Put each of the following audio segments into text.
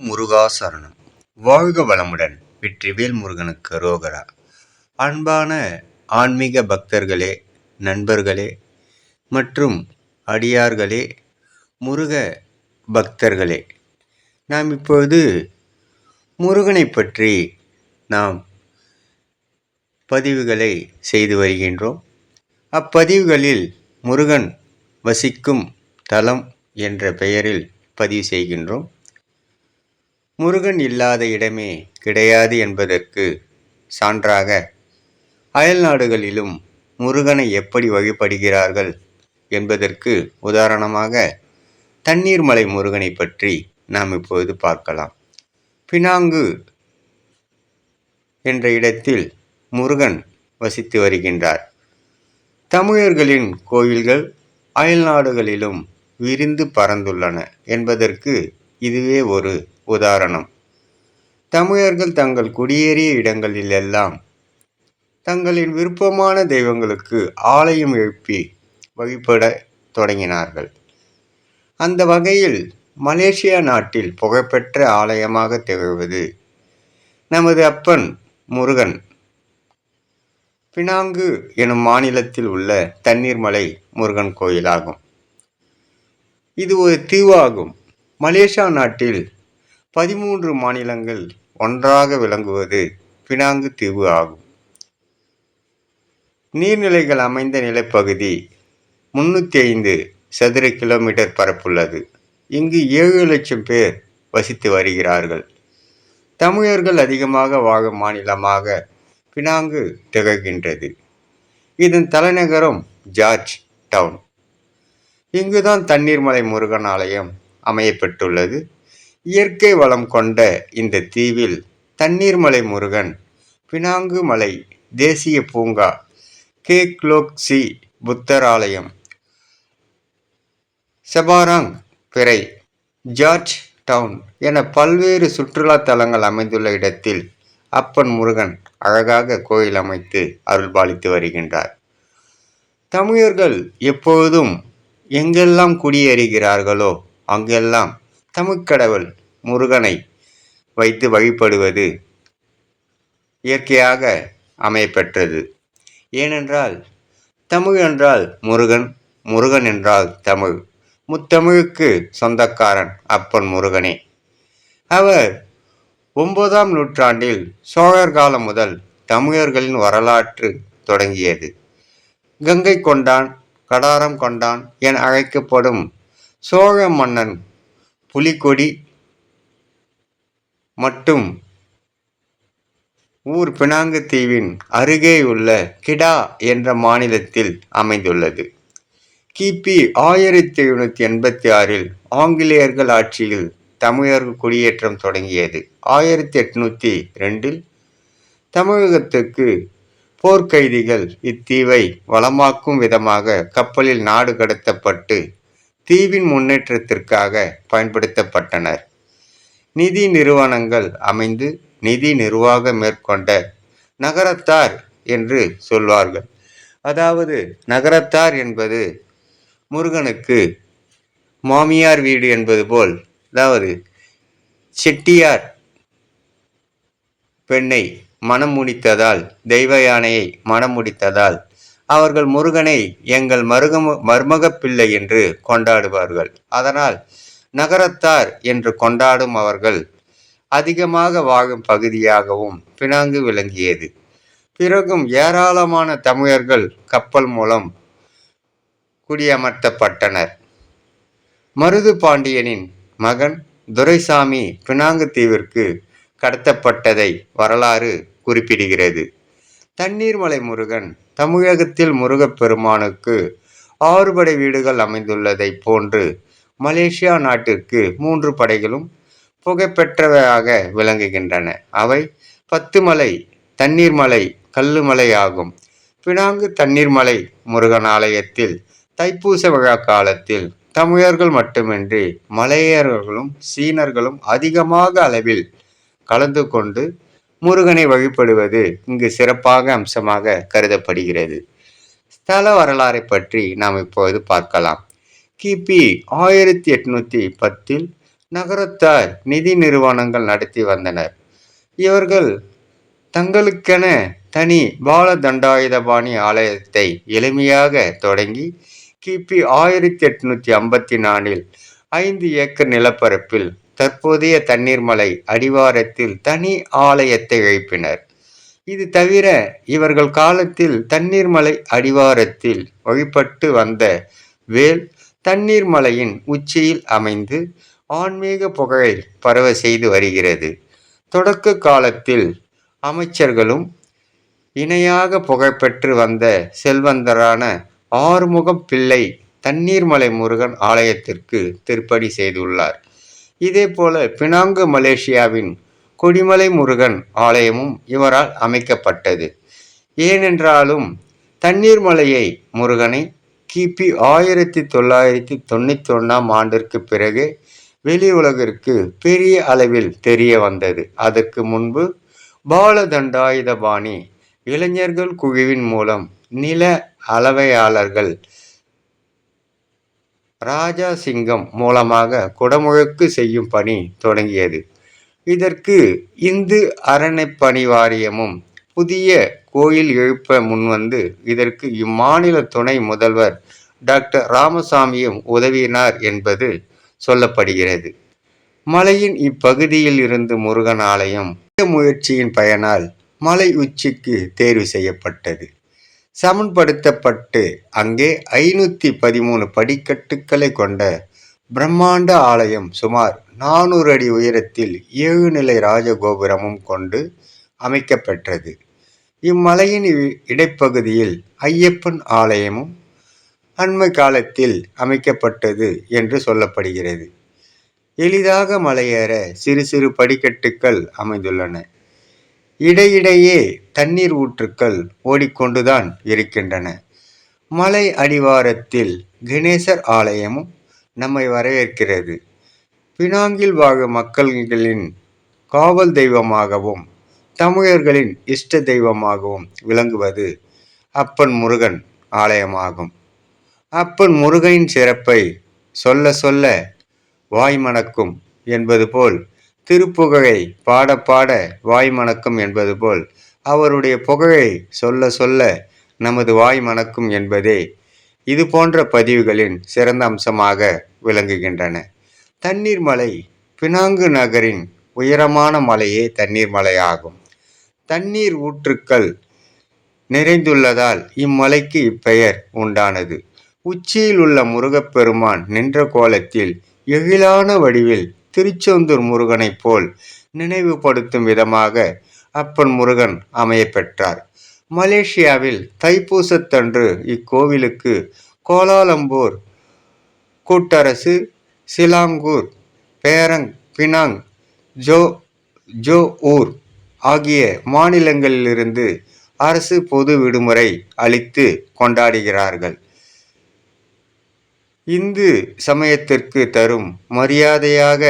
முருகாசரணம் வாழ்க வளமுடன் வெற்றிவேல் முருகனுக்கு ரோகரா. அன்பான ஆன்மீக பக்தர்களே நண்பர்களே மற்றும் அடியார்களே முருக பக்தர்களே நாம் இப்பொழுது முருகனை பற்றி நாம் பதிவுகளை செய்து வருகின்றோம். அப்பதிவுகளில் முருகன் வசிக்கும் தலம் என்ற பெயரில் பதிவு செய்கின்றோம். முருகன் இல்லாத இடமே கிடையாது என்பதற்கு சான்றாக அயல் நாடுகளிலும் முருகனை எப்படி வழிபடுகிறார்கள் என்பதற்கு உதாரணமாக தண்ணீர்மலை முருகனை பற்றி நாம் இப்பொழுது பார்க்கலாம். பினாங்கு என்ற இடத்தில் முருகன் வசித்து வருகின்றார். தமிழர்களின் கோயில்கள் அயல்நாடுகளிலும் விரிந்து பறந்துள்ளன என்பதற்கு இதுவே ஒரு உதாரணம். தமிழர்கள் தங்கள் குடியேறிய இடங்களிலெல்லாம் தங்களின் விருப்பமான தெய்வங்களுக்கு ஆலயம் எழுப்பி வழிபட தொடங்கினார்கள். அந்த வகையில் மலேசியா நாட்டில் புகழ்பெற்ற ஆலயமாக திகழ்வது நமது அப்பன் முருகன். பினாங்கு எனும் மாநிலத்தில் உள்ள தண்ணீர்மலை முருகன் கோயிலாகும். இது ஒரு தீவாகும். மலேசியா நாட்டில் பதிமூன்று மாநிலங்கள் ஒன்றாக விளங்குவது பினாங்கு தீவு ஆகும். நீர்நிலைகள் அமைந்த நிலப்பகுதி முன்னூற்றி ஐந்து சதுர கிலோமீட்டர் பரப்புள்ளது. இங்கு ஏழு லட்சம் பேர் வசித்து வருகிறார்கள். தமிழர்கள் அதிகமாக வாழும் மாநிலமாக பினாங்கு திகழ்கின்றது. இதன் தலைநகரம் ஜார்ஜ் டவுன். இங்குதான் தண்ணீர்மலை முருகன் ஆலயம் அமையப்பெற்றுள்ளது. இயற்கை வளம் கொண்ட இந்த தீவில் தண்ணீர்மலை முருகன் பினாங்கு மலை தேசிய பூங்கா கேக்லோக்சி புத்தர் ஆலயம் செபாராங் பிறை ஜார்ஜ் டவுன் என பல்வேறு சுற்றுலா தலங்கள் அமைந்துள்ள இடத்தில் அப்பன் முருகன் அழகாக கோயில் அமைத்து அருள்பாலித்து வருகின்றார். தமிழர்கள் எப்போதும் எங்கெல்லாம் குடியேறுகிறார்களோ அங்கெல்லாம் தமிழ்கடவுள் முருகனை வைத்து வழிபடுவது இயற்கையாக அமையப்பெற்றது. ஏனென்றால் தமிழ் என்றால் முருகன் முருகன் என்றால் தமிழ். முத்தமிழுக்கு சொந்தக்காரன் அப்பன் முருகனே. அவர் ஒன்பதாம் நூற்றாண்டில் சோழர் காலம் முதல் தமிழர்களின் வரலாற்று தொடங்கியது. கங்கை கொண்டான் கடாரம் கொண்டான் என அழைக்கப்படும் சோழ மன்னன் புலிகொடி மட்டும் ஊர் பினாங்கு தீவின் அருகேயுள்ள கிடா என்ற மாநிலத்தில் அமைந்துள்ளது. கிபி ஆயிரத்தி எழுநூற்றி எண்பத்தி ஆறில் ஆங்கிலேயர்கள் ஆட்சியில் தமிழர்கள் குடியேற்றம் தொடங்கியது. ஆயிரத்தி எட்நூற்றி ரெண்டில் தமிழகத்துக்கு போர்க்கைதிகள் இத்தீவை வளமாக்கும் விதமாக கப்பலில் நாடு கடத்தப்பட்டு தீவின் முன்னேற்றத்திற்காக பயன்படுத்தப்பட்டனர். நிதி நிறுவனங்கள் அமைந்து நிதி நிர்வாகம் மேற்கொண்ட நகரத்தார் என்று சொல்வார்கள். அதாவது நகரத்தார் என்பது முருகனுக்கு மாமியார் வீடு என்பது போல் அதாவது செட்டியார் பெண்ணை மனம் முடித்ததால் தெய்வ யானையை மனம் முடித்ததால் அவர்கள் முருகனை எங்கள் மருகம மருமக பிள்ளை என்று கொண்டாடுவார்கள். அதனால் நகரத்தார் என்று கொண்டாடும் அவர்கள் அதிகமாக வாழும் பகுதியாகவும் பினாங்கு விளங்கியது. பிறகும் ஏராளமான தமிழர்கள் கப்பல் மூலம் குடியமர்த்தப்பட்டனர். மருது பாண்டியனின் மகன் துரைசாமி பினாங்கு தீவிற்கு கடத்தப்பட்டதை வரலாறு குறிப்பிடுகிறது. தண்ணீர்மலை முருகன் தமிழகத்தில் முருகப்பெருமானுக்கு ஆறுபடை வீடுகள் அமைந்துள்ளதைப் போன்று மலேசியா நாட்டிற்கு மூன்று படைகளும் புகழ்பெற்றவையாக விளங்குகின்றன. அவை பத்துமலை தண்ணீர்மலை கல்லுமலை ஆகும். பினாங்கு தண்ணீர்மலை முருகன் ஆலயத்தில் தைப்பூச விழா காலத்தில் தமிழர்கள் மட்டுமின்றி மலையர்களும் சீனர்களும் அதிகமாக அளவில் கலந்து கொண்டு முருகனை வழிபடுவது இங்கு சிறப்பாக அம்சமாக கருதப்படுகிறது. ஸ்தல வரலாறை பற்றி நாம் இப்போது பார்க்கலாம். கிபி ஆயிரத்தி எட்நூத்தி பத்தில் நகரத்தார் நிதி நிறுவனங்கள் நடத்தி வந்தனர். இவர்கள் தங்களுக்கென தனி பால தண்டாயுதபாணி ஆலயத்தை எளிமையாக தொடங்கி கிபி ஆயிரத்தி எட்நூத்தி ஐம்பத்தி நாலில் ஐந்து ஏக்கர் நிலப்பரப்பில் தற்போதைய தண்ணீர்மலை அடிவாரத்தில் தனி ஆலயத்தை எழுப்பினர் இது தவிர இவர்கள் காலத்தில் தண்ணீர்மலை அடிவாரத்தில் வழிபட்டு வந்த வேல் தண்ணீர்மலையின் உச்சியில் அமைந்து ஆன்மீக புகழை பரவ செய்து வருகிறது. தொடக்க காலத்தில் அமைச்சர்களும் இணையாக புகழ்பெற்று வந்த செல்வந்தரான ஆறுமுகம் பிள்ளை தண்ணீர்மலை முருகன் ஆலயத்திற்கு திருப்பணி செய்துள்ளார். இதேபோல பினாங்கு மலேசியாவின் கொடிமலை முருகன் ஆலயமும் இவரால் அமைக்கப்பட்டது. ஏனென்றாலும் தண்ணீர்மலையை முருகனை கிபி ஆயிரத்தி தொள்ளாயிரத்தி தொண்ணூற்றி ஒன்றாம் ஆண்டிற்கு பிறகு வெளி உலகிற்கு பெரிய அளவில் தெரிய வந்தது. அதற்கு முன்பு பாலதண்டாயுதபாணி இளைஞர்கள் குழுவின் மூலம் நில அளவையாளர்கள் ராஜா சிங்கம் மூலமாக குடமுழுக்கு செய்யும் பணி தொடங்கியது. இதற்கு இந்து அறணைப்பணி வாரியமும் புதிய கோயில் எழுப்ப முன்வந்து இதற்கு இம்மாநில துணை முதல்வர் டாக்டர் ராமசாமியும் உதவினார் என்பது சொல்லப்படுகிறது. மலையின் இப்பகுதியில் இருந்து முருகன் ஆலயம் முயற்சியின் பயனால் மலை உச்சிக்கு தேர்வு செய்யப்பட்டது. சமன்படுத்தப்பட்டு அங்கே ஐநூற்றி பதிமூணு படிக்கட்டுக்களை கொண்ட பிரம்மாண்ட ஆலயம் சுமார் நானூறு அடி உயரத்தில் ஏழு நிலை ராஜகோபுரமும் கொண்டு அமைக்கப்பெற்றது. இம்மலையின் இடைப்பகுதியில் ஐயப்பன் ஆலயமும் அண்மை காலத்தில் அமைக்கப்பட்டது என்று சொல்லப்படுகிறது. எளிதாக மலையேற சிறு சிறு படிக்கட்டுக்கள் அமைந்துள்ளன. இடையிடையே தண்ணீர் ஊற்றுக்கள் ஓடிக்கொண்டுதான் இருக்கின்றன. மலை அடிவாரத்தில் கணேசர் ஆலயமும் நம்மை வரவேற்கிறது. பினாங்கில் வாழும் மக்கள்களின் காவல் தெய்வமாகவும் தமிழர்களின் இஷ்ட தெய்வமாகவும் விளங்குவது அப்பன் முருகன் ஆலயமாகும். அப்பன் முருகனின் சிறப்பை சொல்ல சொல்ல வாய் மணக்கும் என்பது போல் திருப்புகழை பாட பாட வாய் மணக்கும் என்பது போல் அவருடைய புகழை சொல்ல சொல்ல நமது வாய் மணக்கும் என்பதே இது போன்ற பதிவுகளின் சிறந்த அம்சமாக விளங்குகின்றன. தண்ணீர் மலை பினாங்கு நகரின் உயரமான மலையே தண்ணீர் மலையாகும். தண்ணீர் ஊற்றுக்கள் நிறைந்துள்ளதால் இம்மலைக்கு இப்பெயர் உண்டானது. உச்சியில் உள்ள முருகப்பெருமான் நின்ற கோலத்தில் எழிலான வடிவில் திருச்செந்தூர் முருகனைப் போல் நினைவுபடுத்தும் விதமாக அப்பன் முருகன் அமைய பெற்றார். மலேசியாவில் தைப்பூசத்தன்று இக்கோவிலுக்கு கோலாலம்பூர் கூட்டரசு சிலாங்கூர் பேரங் பினாங் ஜோ ஜோ ஊர் ஆகிய மாநிலங்களிலிருந்து அரசு பொது விடுமுறை அளித்து கொண்டாடுகிறார்கள். இந்து சமயத்திற்கு தரும் மரியாதையாக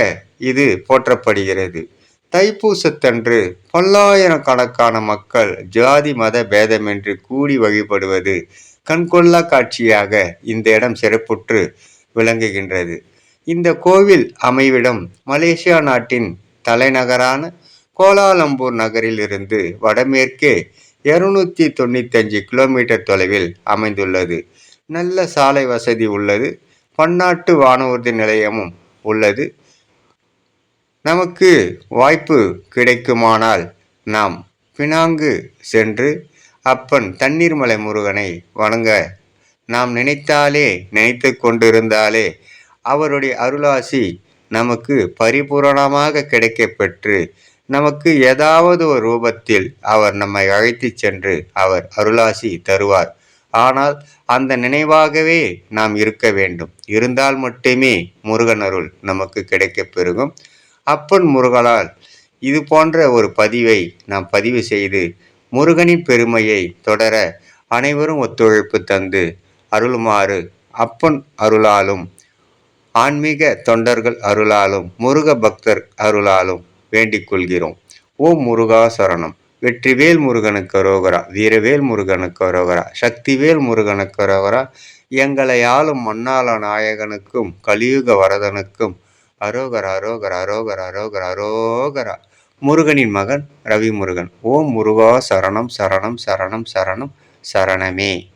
இது போற்றப்படுகிறது. தைப்பூசத்தன்று பல்லாயிரக்கணக்கான மக்கள் ஜாதி மத பேதமின்றி கூடி வழிபடுவது கண்கொள்ளா காட்சியாக இந்த இடம் சிறப்புற்று விளங்குகின்றது. இந்த கோவில் அமைவிடம் மலேசியா நாட்டின் தலைநகரான கோலாலம்பூர் நகரிலிருந்து வடமேற்கே இருநூத்தி தொண்ணூத்தஞ்சு கிலோமீட்டர் தொலைவில் அமைந்துள்ளது. நல்ல சாலை வசதி உள்ளது. பன்னாட்டு வானூர்தி நிலையமும் உள்ளது. நமக்கு வாய்ப்பு கிடைக்குமானால் நாம் பினாங்கு சென்று அப்பன் தண்ணீர்மலை முருகனை வணங்க. நாம் நினைத்தாலே நினைத்து கொண்டிருந்தாலே அவருடைய அருளாசி நமக்கு பரிபூரணமாக கிடைக்கப்பெற்று நமக்கு ஏதாவது ஒரு ரூபத்தில் அவர் நம்மை அழைத்து சென்று அவர் அருளாசி தருவார். ஆனால் அந்த நினைவாகவே நாம் இருக்க வேண்டும். இருந்தால் மட்டுமே முருகன் அருள் நமக்கு கிடைக்கப் பெருகும். அப்பன் முருகலால் இது போன்ற ஒரு பதிவை நாம் பதிவு செய்து முருகனின் பெருமையை தொடர அனைவரும் ஒத்துழைப்பு தந்து அருளுமாறு அப்பன் அருளாலும் ஆன்மீக தொண்டர்கள் அருளாலும் முருக பக்தர் அருளாலும் வேண்டிக் கொள்கிறோம். ஓம் முருகா சரணம். வெற்றிவேல் முருகனுக்கு அரோகரா வீரவேல் முருகனுக்கு அரோகரா சக்திவேல் முருகனுக்கு ரோகரா எங்களை ஆளும் மன்னாள நாயகனுக்கும் கலியுக வரதனுக்கும் அரோகரா அரோகரா அரோகரா அரோகரா அரோகரா. முருகனின் மகன் ரவி முருகன் ஓம் முருகா சரணம் சரணம் சரணம் சரணம் சரணமே.